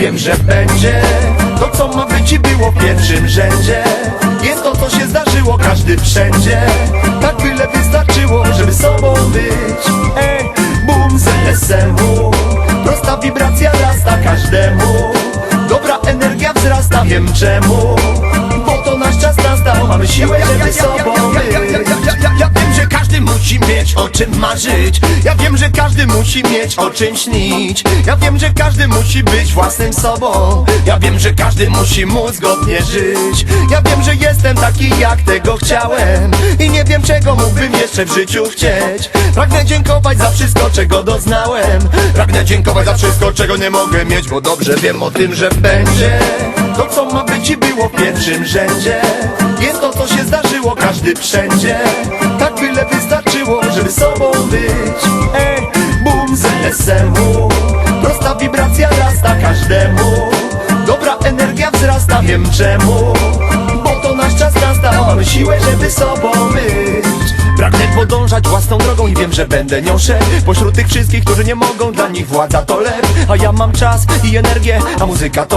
wiem, że będzie. To co ma być i było w pierwszym rzędzie. Jest to co się zdarzyło, każdy wszędzie. Tak byle wystarczyło, żeby sobą być. Ej, boom z LSM-u Prosta wibracja rasta każdemu. Dobra energia wzrasta, wiem czemu mieć o czym marzyć. Ja wiem, że każdy musi mieć o czym śnić. Ja wiem, że każdy musi być własnym sobą. Ja wiem, że każdy musi móc godnie żyć. Ja wiem, że jestem taki jak tego chciałem. I nie wiem czego mógłbym jeszcze w życiu chcieć. Pragnę dziękować za wszystko czego doznałem. Pragnę dziękować za wszystko czego nie mogę mieć Bo dobrze wiem o tym, że będzie. To co ma być i było w pierwszym rzędzie Jest to co się zdarzyło, każdy wszędzie. Tak byle wystarczyło, żeby sobą być. Ej, boom z LSM-u Prosta wibracja rasta każdemu. Dobra energia wzrasta, wiem czemu. Bo to nasz czas nastał, mamy siłę, żeby sobą być. Pragnę podążać własną drogą i wiem, że będę nią szedł. Pośród tych wszystkich, którzy nie mogą, dla nich władza to lep. A ja mam czas i energię, a muzyka to